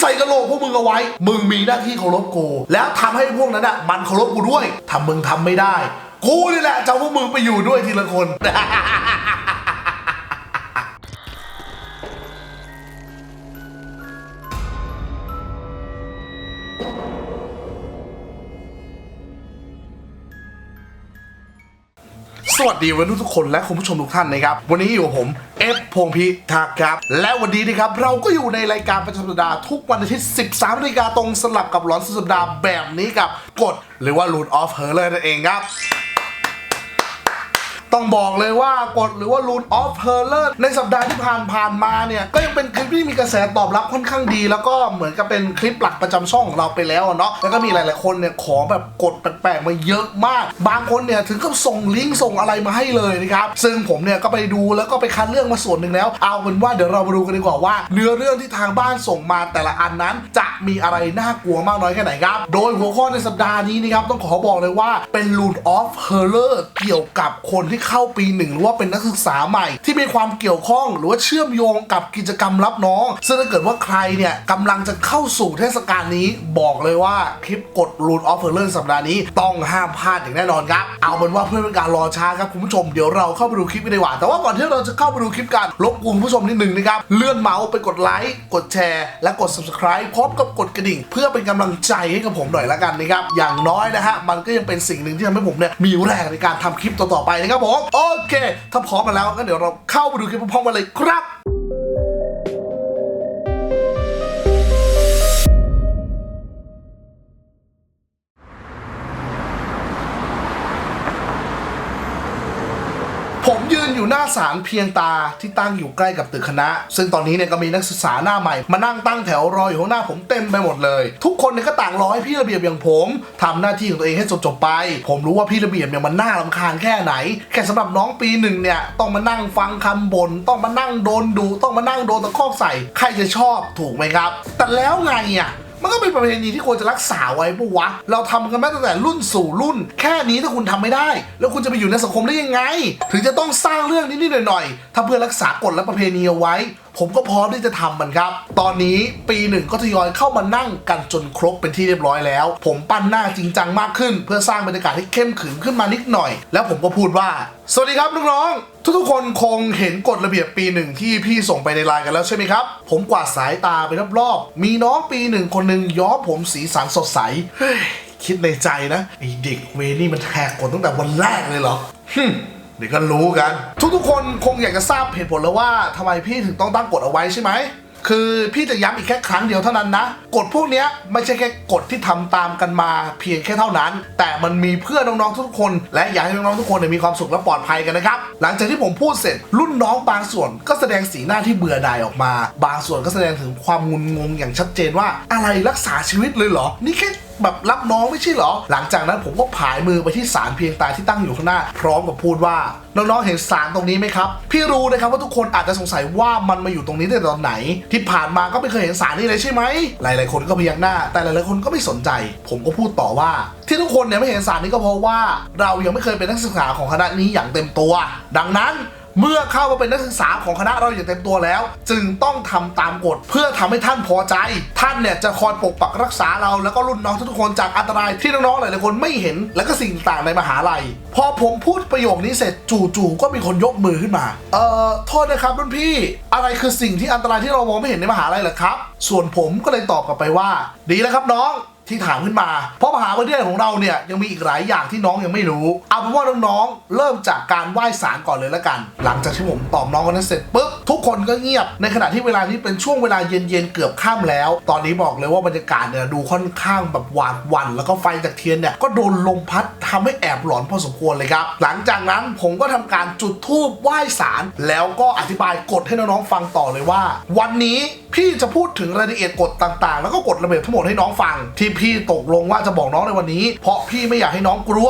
ใส่กระโหลกพวกมึงเอาไว้ มึงมีหน้าที่เคารพกู แล้วทำให้พวกนั้นอะมันเคารพกูด้วย ทำมึงทำไม่ได้ กูนี่แหละจะพวกมึงไปอยู่ด้วยทีละคน สวัสดีวันทุกคนและคุณผู้ชมทุกท่านนะครับ วันนี้อยู่กับผมเอฟพงพิทักษ์ครับ และวันนี้นะครับเราก็อยู่ในรายการประจำสัปดาห์ทุกวันอาทิตย์ 13นาฬิกาตรงสลับกับร้อนสุดสัปดาห์แบบนี้กับกฎหรือว่า Root of Her เลยนั่นเองครับ ต้องบอกเลยว่ากฎหรือว่า Rule of h e r l e r ในสัปดาห์ที่ผ่านผ่านมาเนี่ยก็ยังเป็นคลิปที่มีกระแสตอบรับค่อนข้างดี แล้วก็เหมือนกับเป็นคลิปหลักประจำช่องของเราไปแล้วเนาะแล้วก็มีหลาย ๆ คนเนี่ยขอแบบกฎแปลกๆมาเยอะมาก บางคนเนี่ยถึงกับส่งลิงก์ส่งอะไรมาให้เลยนะครับซึ่งผมเนี่ยก็ไปดูแล้วก็ไปคัดเรื่องมาส่วนหนึ่งแล้ว เอาเป็นว่าเดี๋ยวเรามาดูกันดีกว่าว่า เนื้อเรื่องที่ทางบ้านส่งมาแต่ละอันนั้น จะมีอะไรน่ากลัวมากน้อยแค่ไหนครับโดยหัวข้อในสัปดาห์นี้นะครับต้องขอบอกเลยว่าเป็น Rule of h e r l e r เกี่ยวกับคนที่เข้าปีหนึ่งหรือว่าเป็นนักศึกษาใหม่ ที่มีความเกี่ยวข้องหรือว่าเชื่อมโยงกับกิจกรรมรับน้อง ซึ่งถ้าเกิดว่าใครเนี่ยกำลังจะเข้าสู่เทศกาลนี้บอกเลยว่าคลิปกด Rule of h e r l e r สัปดาห์นี้ต้องห้ามพลาดอย่างแน่นอนครับ เอาเป็นว่าเพื่อเป็นการรอช้าครับคุณผู้ชมเดี๋ยวเราเข้าไปดูคลิปกันดีกว่า แต่ว่าก่อนที่เราจะเข้าไปดูคลิปกันรบกวนคุณผู้ชมนิดหนึ่งนะครับเลื่อนเมาส์ไปกดไลค์กดแชร์ และกด subscribe พร้อมกับกดกระดิ่ง เพื่อเป็นกำลังใจให้กับผมหน่อยละกันนะครับอย่างน้อยนะฮะมันก็ยังเป็นสิ่งหนึ่งที่ทำให้ผมเนี่ยมีแรงในการทำคลิปต่อๆไปนะครับผมโอเค ถ้าพร้อมมาแล้วก็เดี๋ยวเราเข้าไปดูคลิปพร้อมๆกันเลยครับ หน้าศาลเพียงตาที่ตั้งอยู่ใกล้กับตึกคณะ ซึ่งตอนนี้เนี่ยก็มีนักศึกษาหน้าใหม่ มานั่งตั้งแถวรออยู่ข้างหน้าผมเต็มไปหมดเลย ทุกคนเนี่ยก็ต่างรอให้พี่ระเบียบอย่างผมทำหน้าที่ของตัวเองให้จบๆไป ผมรู้ว่าพี่ระเบียบเนี่ยมันน่ารำคาญแค่ไหน แค่สำหรับน้องปีหนึ่งเนี่ยต้องมานั่งฟังคำบ่นต้องมานั่งโดนดู ต้องมานั่งโดนตะคอกใส่ ใครจะชอบถูกไหมครับ แต่แล้วไงอะ มันก็เป็นประเพณีที่ควรจะรักษาไว้ปะวะ เราทำกันมาตั้งแต่รุ่นสู่รุ่น แค่นี้ถ้าคุณทำไม่ได้ แล้วคุณจะไปอยู่ในสังคมได้ยังไง ถึงจะต้องสร้างเรื่องนิดๆหน่อยๆถ้าเพื่อรักษากฎและประเพณีเอาไว้ ผมก็พร้อมที่จะทำมันครับ ตอนนี้ปีหนึ่งก็ทยอยเข้ามานั่งกันจนครบเป็นที่เรียบร้อยแล้ว ผมปั้นหน้าจริงจังมากขึ้น เพื่อสร้างบรรยากาศให้เข้มขึงขึ้นมานิดหน่อย แล้วผมก็พูดว่า สวัสดีครับน้องๆทุกๆคนคงเห็นกฎระเบียบปีหนึ่งที่พี่ส่งไปในไลน์กันแล้วใช่ไหมครับ ผมกวาดสายตาไปรอบๆมีน้องปีหนึ่งคนหนึ่งย้อมผมสีสันสดใสเฮ้ยคิดในใจนะไอเด็กเวนี่มันแหกกฎตั้งแต่วันแรกเลยเหรอฮึ เดี๋ยวก็รู้กัน ทุกๆ คนคงอยากจะทราบเหตุผลแล้วว่าทำไมพี่ถึงต้องตั้งกฎเอาไว้ใช่ไหมคือพี่จะย้ำอีกแค่ครั้งเดียวเท่านั้นนะกฎพวกนี้ไม่ใช่แค่กฎที่ทำตามกันมาเพียงแค่เท่านั้น แต่มันมีเพื่อน้องๆทุกคน และอยากให้น้องๆทุกคนมีความสุขและปลอดภัยกันนะครับ หลังจากที่ผมพูดเสร็จ รุ่นน้องบางส่วนก็แสดงสีหน้าที่เบื่อหน่ายออกมา บางส่วนก็แสดงถึงความงุนงงอย่างชัดเจนว่าอะไรรักษาชีวิตเลยเหรอ นี่แค่ แบบรับน้องไม่ใช่เหรอ หลังจากนั้นผมก็ผายมือไปที่สารเพียงตาที่ตั้งอยู่ข้างหน้า พร้อมกับพูดว่าน้องๆเห็นสารตรงนี้ไหมครับ พี่รู้นะครับว่าทุกคนอาจจะสงสัยว่ามันมาอยู่ตรงนี้แต่ตอนไหน ที่ผ่านมาก็ไม่เคยเห็นสารนี้เลยใช่ไหมหลายๆคนก็พยักหน้า แต่หลายๆคนก็ไม่สนใจ ผมก็พูดต่อว่า ที่ทุกคนเนี่ยไม่เห็นสารนี้ก็เพราะว่า เรายังไม่เคยเป็นนักศึกษาของคณะนี้อย่างเต็มตัว ดังนั้น เมื่อเข้ามาเป็นนักศึกษาของคณะเราอย่างเต็มตัวแล้ว จึงต้องทำตามกฎเพื่อทำให้ท่านพอใจ ท่านเนี่ยจะคอยปกปักรักษาเราแล้วก็รุ่นน้องทุกคนจากอันตรายที่น้องๆหลายๆคนไม่เห็น และก็สิ่งต่างในมหาลัย พอผมพูดประโยคนี้เสร็จจู่ๆก็มีคนยกมือขึ้นมา เอ่อโทษนะครับรุ่นพี่ อะไรคือสิ่งที่อันตรายที่เรามองไม่เห็นในมหาลัยเหรอครับ ส่วนผมก็เลยตอบกลับไปว่า ดีแล้วครับน้อง ที่ถามขึ้นมา เพราะมหาวิทยาลัยของเราเนี่ยยังมีอีกหลายอย่างที่น้องยังไม่รู้ เอาเป็นว่าน้องๆ เริ่มจากการไหว้สารก่อนเลยละกัน หลังจากที่ผมตอบน้องคนนั้นเสร็จปุ๊บทุกคนก็เงียบ ในขณะที่เวลานี้เป็นช่วงเวลาเย็นๆเกือบค่ำแล้ว ตอนนี้บอกเลยว่าบรรยากาศเนี่ยดูค่อนข้างแบบหวาดหวั่นแล้วก็ไฟจากเทียนเนี่ยก็โดนลมพัดทำให้แอบหลอนพอสมควรเลยครับ หลังจากนั้นผมก็ทำการจุดธูปไหว้สารแล้วก็อธิบายกฎให้น้องๆฟังต่อเลยว่า วันนี้พี่จะพูดถึงรายละเอียดกฎต่างๆ แล้วก็กฎระเบียบทั้งหมดให้น้องฟังที่พี่ตกลงว่าจะบอกน้องในวันนี้ เพราะพี่ไม่อยากให้น้องกลัว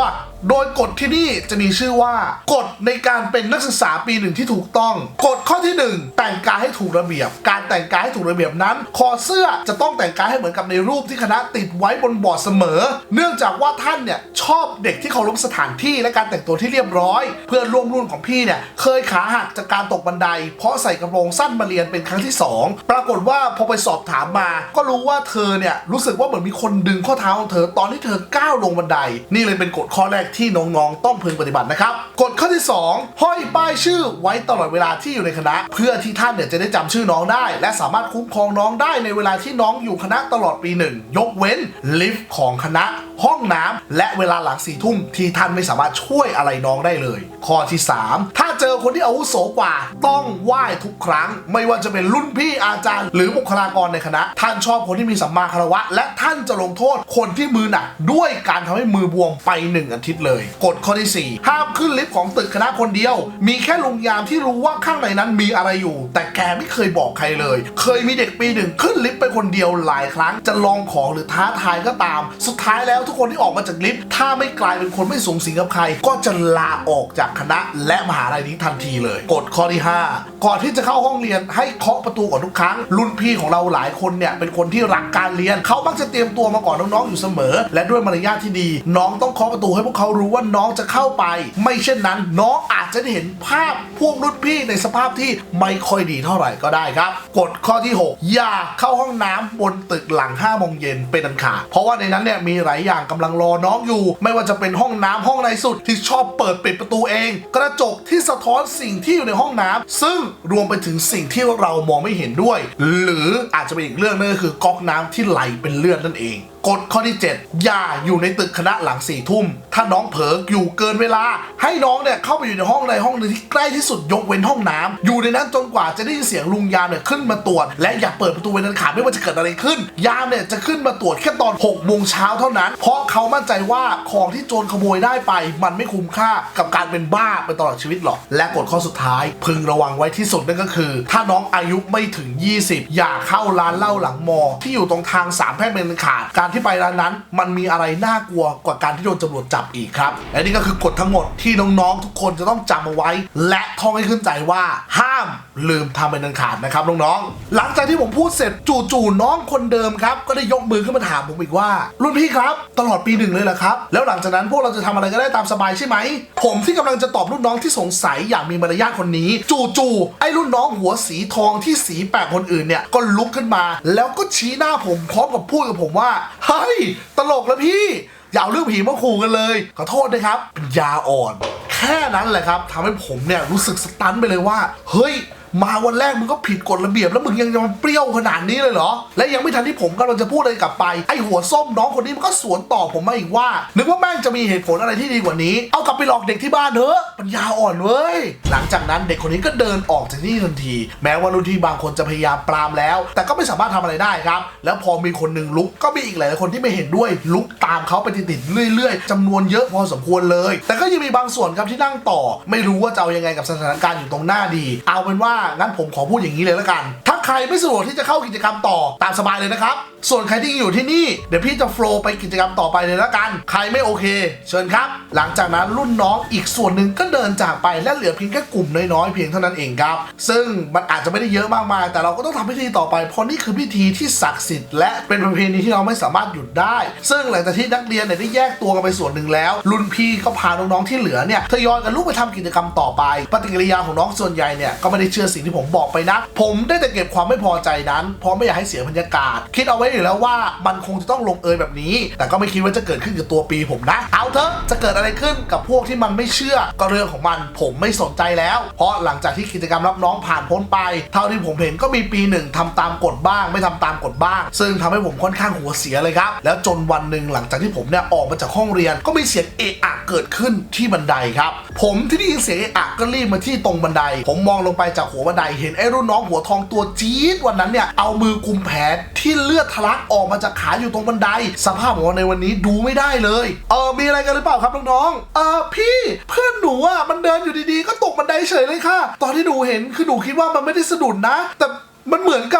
โดยกฎที่นี่จะมีชื่อว่ากฎในการเป็นนักศึกษาปีหนึ่งที่ถูกต้องกฎข้อที่หนึ่งแต่งกายให้ถูกระเบียบ การแต่งกายให้ถูกระเบียบนั้น คอเสื้อจะต้องแต่งกายให้เหมือนกับในรูปที่คณะติดไว้บนบอร์ดเสมอ เนื่องจากว่าท่านเนี่ยชอบเด็กที่เคารพสถานที่และการแต่งตัวที่เรียบร้อย เพื่อนร่วมรุ่นของพี่เนี่ยเคยขาหักจากการตกบันได เพราะใส่กระโปรงสั้นมาเรียนเป็นครั้งที่สองปรากฏว่าพอไปสอบถามมา ก็รู้ว่าเธอเนี่ยรู้สึกว่าเหมือนมีคนดึงข้อเท้าของเธอตอนที่เธอก้าวลงบันได นี่เลยเป็นกฎข้อแรกที่น้องๆต้องพึงปฏิบัตินะครับกฎข้อที่ 2 ห้อยป้ายชื่อไว้ตลอดเวลาที่อยู่ในคณะ เพื่อที่ท่านเนี่ยจะได้จำชื่อน้องได้ และสามารถคุ้มครองน้องได้ในเวลาที่น้องอยู่คณะตลอดปีหนึ่งยกเว้นลิฟต์ของคณะ ห้องน้ำและเวลาหลังสี่ทุ่มที่ท่านไม่สามารถช่วยอะไรน้องได้เลย ข้อที่ 3 ถ้าเจอคนที่อาวุโสกว่า ต้องไหว้ทุกครั้ง ไม่ว่าจะเป็นรุ่นพี่อาจารย์ หรือบุคลากรในคณะ ท่านชอบคนที่มีสัมมาคารวะ และท่านจะลงโทษคนที่มือหนักด้วยการทำให้มือบวมไปหนึ่งอาทิตย์เลย กฎข้อที่ 4 ห้ามขึ้นลิฟต์ของตึกคณะคนเดียว มีแค่ลุงยามที่รู้ว่าข้างในนั้นมีอะไรอยู่ แต่แกไม่เคยบอกใครเลย เคยมีเด็กปีหนึ่งขึ้นลิฟต์ไปคนเดียวหลายครั้ง จะลองของหรือท้าทายก็ตาม สุดท้ายแล้วทุกคนที่ออกมาจากลิฟต์ถ้าไม่กลายเป็นคนไม่สูงสิงกับใคร ก็จะลาออกจากคณะและมหาลัยนี้ทันทีเลย กฎข้อที่ 5 ก่อนที่จะเข้าห้องเรียนให้เคาะประตูก่อนทุกครั้ง รุ่นพี่ของเราหลายคนเนี่ยเป็นคนที่รักการเรียนเขามักจะเตรียมตัวมาก่อนน้องๆอยู่เสมอ และด้วยมารยาทที่ดี น้องต้องเคาะประตูให้พวกเขารู้ว่าน้องจะเข้าไป ไม่เช่นนั้น น้องอาจจะได้เห็นภาพพวกรุ่นพี่ในสภาพที่ไม่ค่อยดีเท่าไหร่ก็ได้ครับ กฎข้อที่ 6 อย่าเข้าห้องน้ำบนตึกหลัง5โมงเย็นเป็นอันขาดเพราะว่าในนั้นเนี่ยมีหลายอย่างกำลังรอน้องอยู่ ไม่ว่าจะเป็นห้องน้ำห้องในสุดที่ชอบเปิดปิดประตูเอง กระจกที่สะท้อนสิ่งที่อยู่ในห้องน้ำซึ่งรวมไปถึงสิ่งที่เรามองไม่เห็นด้วย หรืออาจจะเป็นอีกเรื่องนึงก็คือก๊อกน้ำที่ไหลเป็นเลือดนั่นเอง กฎข้อที่ 7 อย่าอยู่ในตึกคณะหลังสี่ทุ่ม ถ้าน้องเผลออยู่เกินเวลา ให้น้องเนี่ยเข้าไปอยู่ในห้องใดห้องหนึ่งที่ใกล้ที่สุดยกเว้นห้องน้ำอยู่ในนั้นจนกว่าจะได้ยินเสียงลุงยามเนี่ยขึ้นมาตรวจ และอย่าเปิดประตูเว้นันขาดไม่ว่าจะเกิดอะไรขึ้น ยามเนี่ยจะขึ้นมาตรวจแค่ตอน6โมงเช้าเท่านั้น เพราะเขามั่นใจว่าของที่โจรขโมยได้ไป มันไม่คุ้มค่ากับการเป็นบ้าไปตลอดชีวิตหรอกและกฎข้อสุดท้าย พึงระวังไว้ที่สุดนั่นก็คือ ถ้าน้องอายุไม่ถึง 20 อย่าเข้าร้านเหล้าหลังมอ ที่อยู่ตรงทางสามแพร่งเป็นขาดการที่ไปร้านนั้น มันมีอะไรน่ากลัวกว่าการที่โดนตำรวจจับอีกครับ และนี่ก็คือกฎทั้งหมดที่น้องๆทุกคนจะต้องจำเอาไว้ และท่องให้ขึ้นใจว่าห้าม ลืมทำเป็นอันขาดนะครับน้องๆหลังจากที่ผมพูดเสร็จจู่ๆน้องคนเดิมครับก็ได้ยกมือขึ้นมาถามผมอีกว่า รุ่นพี่ครับ ตลอดปีหนึ่งเลยเหรอครับ แล้วหลังจากนั้นพวกเราจะทำอะไรก็ได้ตามสบายใช่ไหม ผมที่กำลังจะตอบรุ่นน้องที่สงสัยอย่างมีมารยาทคนนี้ จู่ๆไอ้รุ่นน้องหัวสีทองที่สีแปลกคนอื่นเนี่ยก็ลุกขึ้นมา แล้วก็ชี้หน้าผมพร้อมกับพูดกับผมว่าเฮ้ยตลกแล้วพี่อย่าเอาเรื่องผีมาขู่กันเลย ขอโทษนะครับเป็นยาอ่อน แค่นั้นแหละครับทำให้ผมเนี่ยรู้สึกสตันไปเลยว่า เฮ้ย มาวันแรกมึงก็ผิดกฎระเบียบแล้วมึงยังจะมาเปรี้ยวขนาดนี้เลยเหรอ และยังไม่ทันที่ผมกำลังจะพูดอะไรกลับไป ไอหัวส้มน้องคนนี้มันก็สวนต่อผมมาอีกว่า นึกว่าแม่งจะมีเหตุผลอะไรที่ดีกว่านี้ เอากลับไปหลอกเด็กที่บ้านเถอะ ปัญญาอ่อนเว้ย หลังจากนั้นเด็กคนนี้ก็เดินออกจากที่นี่ทันที แม้ว่ารุ่นพี่บางคนจะพยายามปรามแล้ว แต่ก็ไม่สามารถทำอะไรได้ครับ แล้วพอมีคนหนึ่งลุก ก็มีอีกหลายคนที่ไม่เห็นด้วย ลุกตามเขาไปติดๆเรื่อย ๆจำนวนเยอะพอสมควรเลย แต่ก็ยังมีบางส่วนครับที่นั่งต่อ ไม่รู้ว่าจะเอายังไงกับสถานการณ์อยู่ตรงหน้าดี เอาเป็นว่างั้นผมขอพูดอย่างนี้เลยแล้วกัน ถ้าใครไม่สะดวกที่จะเข้ากิจกรรมต่อตามสบายเลยนะครับ ส่วนใครที่อยู่ที่นี่เดี๋ยวพี่จะโฟล์ไปกิจกรรมต่อไปเลยแล้วกัน ใครไม่โอเค เชิญครับ หลังจากนั้นรุ่นน้องอีกส่วนหนึ่งก็เดินจากไปและเหลือเพียงแค่กลุ่มน้อยๆเพียงเท่านั้นเองครับ ซึ่งมันอาจจะไม่ได้เยอะมากมาย แต่เราก็ต้องทำพิธีต่อไปเพราะนี่คือพิธีที่ศักดิ์สิทธิ์และเป็นประเพณีที่เราไม่สามารถหยุดได้ ซึ่งหลังจากที่นักเรียนเนี่ยได้แยกตัวกันไปส่วนหนึ่งแล้ว รุ่นพี่ก็พาน้องๆที่เหลือเนี่ยทยอยกันลุกไปทำกิจกรรมต่อไป ปฏิกิริยาของน้องส่วนใหญ่เนี่ยก็ไม่ได้เชื่อสิ่งที่ผมบอกไปนะ ผมได้แต่เก็บความไม่พอใจนั้น เพราะไม่อยากให้เสียบรรยากาศ คิดเอาไว้อยู่แล้วว่ามันคงจะต้องลงเอยแบบนี้ แต่ก็ไม่คิดว่าจะเกิดขึ้นกับตัวปีผมนะ เอาเถอะจะเกิดอะไรขึ้นกับพวกที่มันไม่เชื่อก็เรื่องของมันผมไม่สนใจแล้ว เพราะหลังจากที่กิจกรรมรับน้องผ่านพ้นไป เท่าที่ผมเห็นก็มีปีหนึ่งทำตามกฎบ้าง ไม่ทำตามกฎบ้าง ซึ่งทำให้ผมค่อนข้างหัวเสียเลยครับ แล้วจนวันหนึ่งหลังจากที่ผมเนี่ยออกมาจากห้องเรียน ก็มีเสียงเอะอะเกิดขึ้นที่บันไดครับ ผมที่ได้ยินเสียงเอะอะก็รีบมาที่ตรงบันได ผมมองลงไปจากหัวบันไดเห็นไอ้รุ่นน้องหัวทองตัวจี๊ดวันนั้นเนี่ยเอามือกุมแผลที่เลือดทะลักออกมาจากขาอยู่ตรงบันได สภาพของในวันนี้ดูไม่ได้เลย เออมีอะไรกันหรือเปล่าครับน้องๆเออพี่เพื่อนหนูอะมันเดินอยู่ดีๆ ก็ตกบันไดเฉยเลยค่ะ ตอนที่หนูเห็นคือหนูคิดว่ามันไม่ได้สะดุดนะ แต่มันเหมือนกับ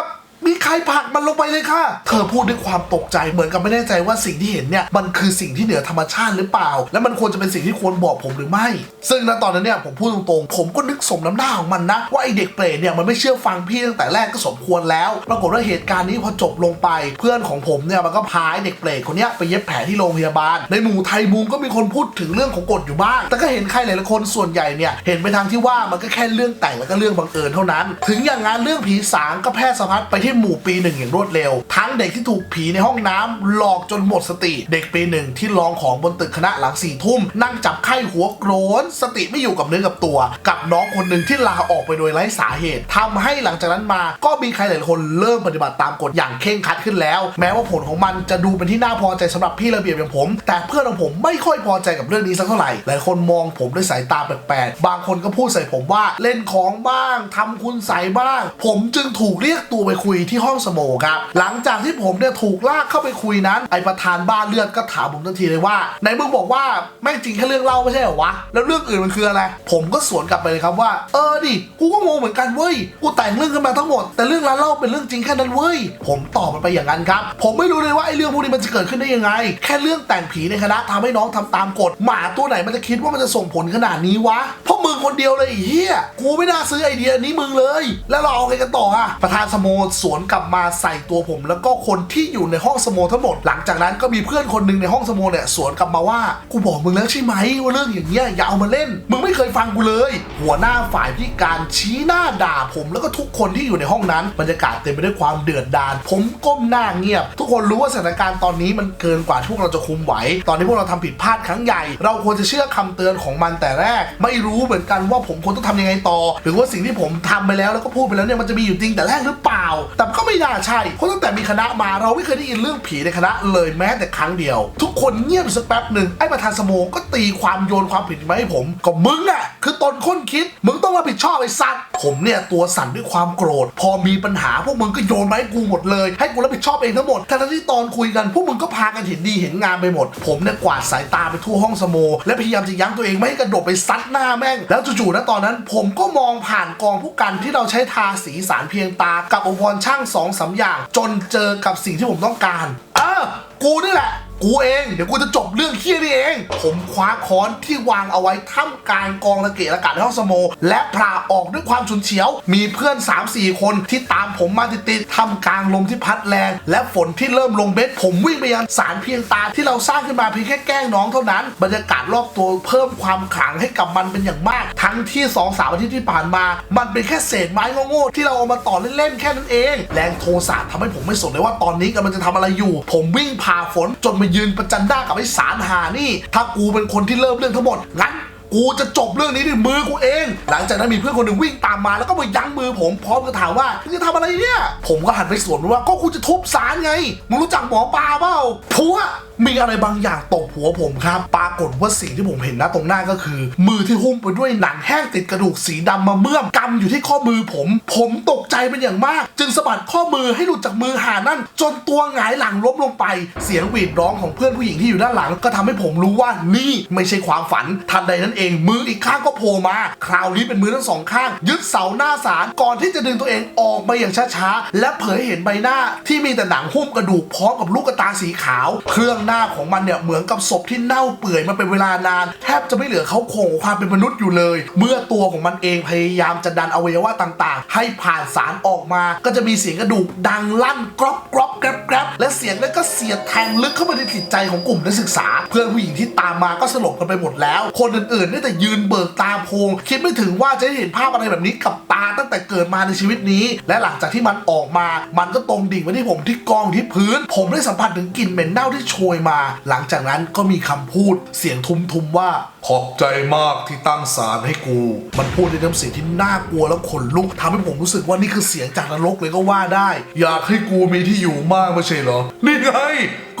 มีใครผลักมันลงไปเลยค่ะ เธอพูดด้วยความตกใจเหมือนกับไม่แน่ใจว่าสิ่งที่เห็นเนี่ยมันคือสิ่งที่เหนือธรรมชาติหรือเปล่า และมันควรจะเป็นสิ่งที่ควรบอกผมหรือไม่ ซึ่งณตอนนั้นเนี่ยผมพูดตรงๆ ผมก็นึกสมน้ำหน้าของมันนะ ว่าไอเด็กเปรตเนี่ยมันไม่เชื่อฟังพี่ตั้งแต่แรกก็สมควรแล้ว ปรากฏว่าเหตุการณ์นี้พอจบลงไป เพื่อนของผมเนี่ยมันก็พาไอเด็กเปรตคนนี้ไปเย็บแผลที่โรงพยาบาล ในหมู่ไทยมุงก็มีคนพูดถึงเรื่องของกฎอยู่บ้าง แต่ก็เห็นใครหลายๆคนส่วนใหญ่เนี่ยเห็นไปทางที่ว่ามันก็แค่เรื่องแต่งแล้วก็เรื่องบังเอิญเท่านั้น ถึงอย่างนั้นเรื่องผีสางก็แพร่สะพัดไปที่หมู่ปีหนึ่งอย่างรวดเร็ว ทั้งเด็กที่ถูกผีในห้องน้ำหลอกจนหมดสติ เด็กปีหนึ่งที่ลองของบนตึกคณะหลังสี่ทุ่ม นั่งจับไข้หัวโกรนสติไม่อยู่กับเนื้อกับตัว กับน้องคนหนึ่งที่ลาออกไปโดยไร้สาเหตุทำให้หลังจากนั้นมาก็มีใครหลายคนเริ่มปฏิบัติตามกฎอย่างเคร่งครัดขึ้นแล้ว แม้ว่าผลของมันจะดูเป็นที่น่าพอใจสำหรับพี่ระเบียบอย่างผม แต่เพื่อนของผมไม่ค่อยพอใจกับเรื่องนี้สักเท่าไหร่หลายคนมองผมด้วยสายตาแปลกๆบางคนก็พูดใส่ผมว่าเล่นของบ้างทำคุณใส่บ้าง ผมจึงถูกเรียกตัวไปคุยที่ห้องสโมครับ หลังจากที่ผมเนี่ยถูกลากเข้าไปคุยนั้น ไอประธานบ้านเลือดก็ถามผมทันทีเลยว่าไหนมึงบอกว่าแม่งจริงแค่เรื่องเล่าไม่ใช่เหรอวะ แล้วเรื่องอื่นมันคืออะไร ผมก็สวนกลับไปเลยครับว่า เออดิกูก็งงเหมือนกันเว้ยกูแต่งเรื่องขึ้นมาทั้งหมด แต่เรื่องร้านเล้าเป็นเรื่องจริงแค่นั้นเว้ยผมตอบมันไปอย่างนั้นครับผมไม่รู้เลยว่าไอเรื่องพวกนี้มันจะเกิดขึ้นได้ยังไง แค่เรื่องแต่งผีในคณะทำให้น้องทำตามกฎหมาตัวไหนมันจะคิดว่ามันจะส่งผลขนาดนี้วะเพราะมึงคนเดียวเลยไอ้เฮียกูไม่น่าซื้อไอเดียนี้มึงเลย แล้วเราเอาไงกันต่ออะประธานสโมสวนกลับมาใส่ตัวผม แล้วก็คนที่อยู่ในห้องสโมทั้งหมด หลังจากนั้นก็มีเพื่อนคนหนึ่งในห้องสโมเนี่ยสวนกลับมาว่ากูบอกมึงแล้วใช่ไหมว่าเรื่องอย่างเงี้ยอย่าเอามาเล่น มึงไม่เคยฟังกูเลย หัวหน้าฝ่ายพิการชี้หน้าด่าผมแล้วก็ทุกคนที่อยู่ในห้องนั้นบรรยากาศเต็มไปด้วยความเดือดดาลผมก้มหน้าเงียบ ทุกคนรู้ว่าสถานการณ์ตอนนี้มันเกินกว่าที่พวกเราจะคุมไหว ตอนนี้พวกเราทำผิดพลาดครั้งใหญ่ เราควรจะเชื่อคำเตือนของมันแต่แรก ไม่รู้เหมือนกันว่าผมควรต้องทำยังไงต่อ หรือว่าสิ่งที่ผมทำไปแล้วแล้วก็พูดไปแล้วเนี่ยมันจะมีอยู่จริงแต่แรกหรือเปล่า แต่ก็ไม่น่าใช่ เพราะตั้งแต่มีคณะมาเราไม่เคยได้ยินเรื่องผีในคณะเลยแม้แต่ครั้งเดียว ทุกคนเงียบสักแป๊บหนึ่งไอ้ประธานสโมก็ตีความโยนความผิดมาให้ผมก็มึงอะคือตนค้นคิด มึงต้องรับผิดชอบไอ้สัตว์ผมเนี่ยตัวสั่นด้วยความโกรธ พอมีปัญหาพวกมึงก็โยนมาให้กูหมดเลย ให้กูรับผิดชอบเองทั้งหมดทั้งที่ตอนคุยกันพวกมึงก็พากันเห็นดีเห็นงามไปหมด ผมเนี่ยกวาดสายตาไปทั่วห้องสโมและพยายามจะยั้งตัวเองไม่ให้กระโดดไปซัดหน้าแม่ง แล้วจู่ๆนะตอนนั้น ผมก็มองผ่านกองผู้กันที่เราใช้ทาสีสารเพียงตากับอุปพรช่างสองสามอย่าง จนเจอกับสิ่งที่ผมต้องการ เออ กูนี่แหละ กูเอง เดี๋ยวกูจะจบเรื่องเคี้ยนี่เอง ผมคว้าค้อนที่วางเอาไว้ท่ามกลางกองระเกะระกาในห้องสโม และพลาออกด้วยความฉุนเฉียว มีเพื่อน 3-4 คนที่ตามผมมาติดๆท่ามกลางลมที่พัดแรง และฝนที่เริ่มลงเม็ด ผมวิ่งไปยังสารเพียงตาที่เราสร้างขึ้นมาเพียงแค่แกล้งน้องเท่านั้น บรรยากาศรอบตัวเพิ่มความขลังให้กับมันเป็นอย่างมาก ทั้งที่2อสามอาทิตย์ที่ผ่านมา มันเป็นแค่เศษไม้โง่ๆที่เราเอามาต่อเล่นๆแค่นั้นเอง แรงโทสะทำให้ผมไม่สนเลยว่าตอนนี้กำลังจะทำอะไรอยู่ ผมวิ่งผ่าฝนจนมายืนประจันหน้ากับไอ้สารหานี่ ถ้ากูเป็นคนที่เริ่มเรื่องทั้งหมดงั้นกูจะจบเรื่องนี้ด้วยมือกูเอง หลังจากนั้นมีเพื่อนคนหนึ่งวิ่งตามมาแล้วก็มายั้งมือผมพร้อมกับถามว่ามึงจะทำอะไรเนี่ย ผมก็หันไปสวนมันว่าก็กูจะทุบสารไง มึงรู้จักหมอปลาเปล่าผัว มีอะไรบางอย่างตกหัวผมครับ ปรากฏว่าสิ่งที่ผมเห็นนะตรงหน้าก็คือ มือที่หุ้มไปด้วยหนังแห้งติดกระดูกสีดำมาเมื่อมกำอยู่ที่ข้อมือผม ผมตกใจเป็นอย่างมาก จึงสะบัดข้อมือให้หลุดจากมือหานั่น จนตัวหงายหลังล้มลงไป เสียงหวีดร้องของเพื่อนผู้หญิงที่อยู่ด้านหลัง ก็ทำให้ผมรู้ว่านี่ไม่ใช่ความฝันทันใดนั้นเอง มืออีกข้างก็โผล่มา คราวนี้เป็นมือทั้งสองข้าง ยึดเสาหน้าศาลก่อนที่จะดึงตัวเองออกมาอย่างช้าๆและเผยเห็นใบหน้าที่มีแต่หนังหุ้มกระดูกพร้อมกับลูกตาสีขาวเครื่องหน้าของมันเนี่ยเหมือนกับศพที่เน่าเปื่อยมาเป็นเวลานาน แทบจะไม่เหลือเขาโครงของความเป็นมนุษย์อยู่เลย เมื่อตัวของมันเองพยายามจะดันอวัยวะต่างๆ ให้ผ่านสารออกมา ก็จะมีเสียงกระดูกดังลั่นกรอบกรอบแกรบแกรบและเสียงนั้นก็เสียดแทงลึกเข้าไปในจิตใจของกลุ่มนักศึกษา เพื่อนผู้หญิงที่ตามมาก็สลบกันไปหมดแล้ว คนอื่นๆได้แต่ยืนเบิกตาโพงคิดไม่ถึงว่าจะได้เห็นภาพอะไรแบบนี้กับตาตั้งแต่เกิดมาในชีวิตนี้ และหลังจากที่มันออกมา มันก็ตรงดิ่งมาที่ผมที่กองที่พื้น ผมได้สัมผัสถึงกลิ่นเหม็นเน่าที่โชยมา หลังจากนั้นก็มีคำพูดเสียงทุ้มๆว่าขอบใจมากที่ตั้งศาลให้กู มันพูดในน้ำเสียงที่น่ากลัวแล้วขนลุกทำให้ผมรู้สึกว่านี่คือเสียงจากนรกเลยก็ว่าได้ อยากให้กูมีที่อยู่มากไม่ใช่เหรอ นี่ไง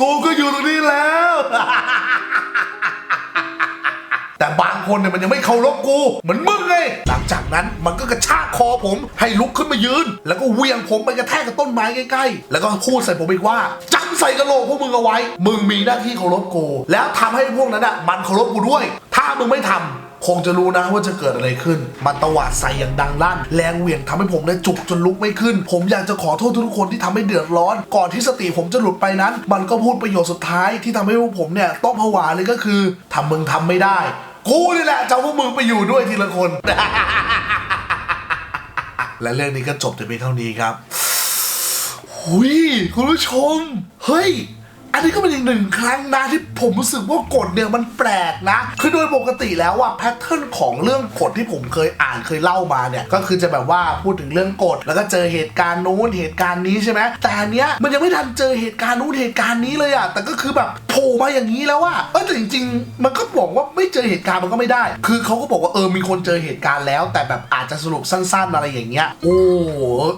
กูก็อยู่ตรงนี้แล้ว แต่บางคนเนี่ยมันยังไม่เคารพกูเหมือนมึงไงหลังจากนั้นมันก็กระชากคอผมให้ลุกขึ้นมายืน แล้วก็เวียงผมไปกระแทกกับต้นไม้ใกล้ๆ แล้วก็พูดใส่ผมอีกว่าจำใส่กระโหลกพวกมึงเอาไว้ มึงมีหน้าที่เคารพกูแล้วทำให้พวกนั้นอะมันเคารพกูด้วย ถ้ามึงไม่ทำคงจะรู้นะว่าจะเกิดอะไรขึ้น มันตวาดใส่อย่างดังลั่น แรงเหวี่ยงทำให้ผมเนี่ยจุกจนลุกไม่ขึ้น ผมอยากจะขอโทษทุกคนที่ทำให้เดือดร้อน ก่อนที่สติผมจะหลุดไปนั้น มันก็พูดประโยคสุดท้ายที่ทำให้พวกผมเนี่ยต้องผวาเลยก็คือทำมึงทำไม่ได้ กูนี่แหละจะเอาพวกมึงไปอยู่ด้วยทีละคน และเรื่องนี้ก็จบแต่เพียงเท่านี้ครับหุยคุณผู้ชม เฮ้ย อันนี้ก็เป็นอีกหนึ่งครั้งนะที่ผมรู้สึกว่ากฎเนี่ยมันแปลกนะ คือโดยปกติแล้วอะแพทเทิร์นของเรื่องกฎที่ผมเคยอ่านเคยเล่ามาเนี่ย ก็คือจะแบบว่าพูดถึงเรื่องกฎแล้วก็เจอเหตุการณ์นู้นเหตุการณ์นี้ใช่ไหมแต่อันเนี้ยมันยังไม่ทันเจอเหตุการณ์นู้นเหตุการณ์นี้เลยอะแต่ก็คือแบบโผล่มาอย่างนี้แล้วอะเออแต่จริง ๆ มันก็บอกว่าไม่เจอเหตุการณ์มันก็ไม่ได้ คือเขาก็บอกว่าเออมีคนเจอเหตุการณ์แล้ว แต่แบบอาจจะสรุปสั้น ๆ อะไรอย่างเงี้ยโอ้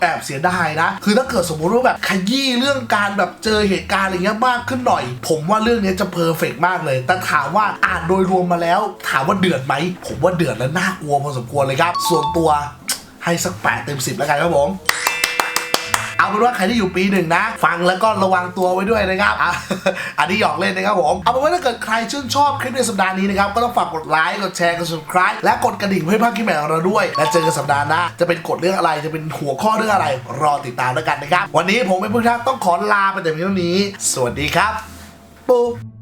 แอบเสียดายนะ คือถ้าเกิดสมมติว่าแบบขยี้เรื่องการแบบเจอเหตุการณ์อะไรเงี้ยมากขึ้นหน่อย ผมว่าเรื่องนี้จะเพอร์เฟกต์มากเลย แต่ถามว่าอ่านโดยรวมมาแล้ว ถามว่าเดือดไหมผมว่าเดือดและน่ากลัวพอสมควรเลยครับ ส่วนตัวให้สักแปดเต็มสิบแล้วกันครับผม เอาเป็นว่าใครที่อยู่ปีหนึ่งนะ ฟังแล้วก็ระวังตัวไว้ด้วยนะครับอะอันนี้หยอกเล่นนะครับผม เอาเป็นว่าถ้าเกิดใครชื่นชอบคลิปในสัปดาห์นี้นะครับ ก็ต้องฝากกดไลค์ กดแชร์ กด subscribe และกดกระดิ่งเพื่อพลาดคลิปใหม่ของเราด้วย และเจอกันสัปดาห์หน้า จะเป็นกฎเรื่องอะไร จะเป็นหัวข้อเรื่องอะไร รอติดตามแล้วกันนะครับ วันนี้ผมเป็นผู้ทักต้องขอลาไปแต่เพียงเท่านี้ สวัสดีครับ ปุ๊บ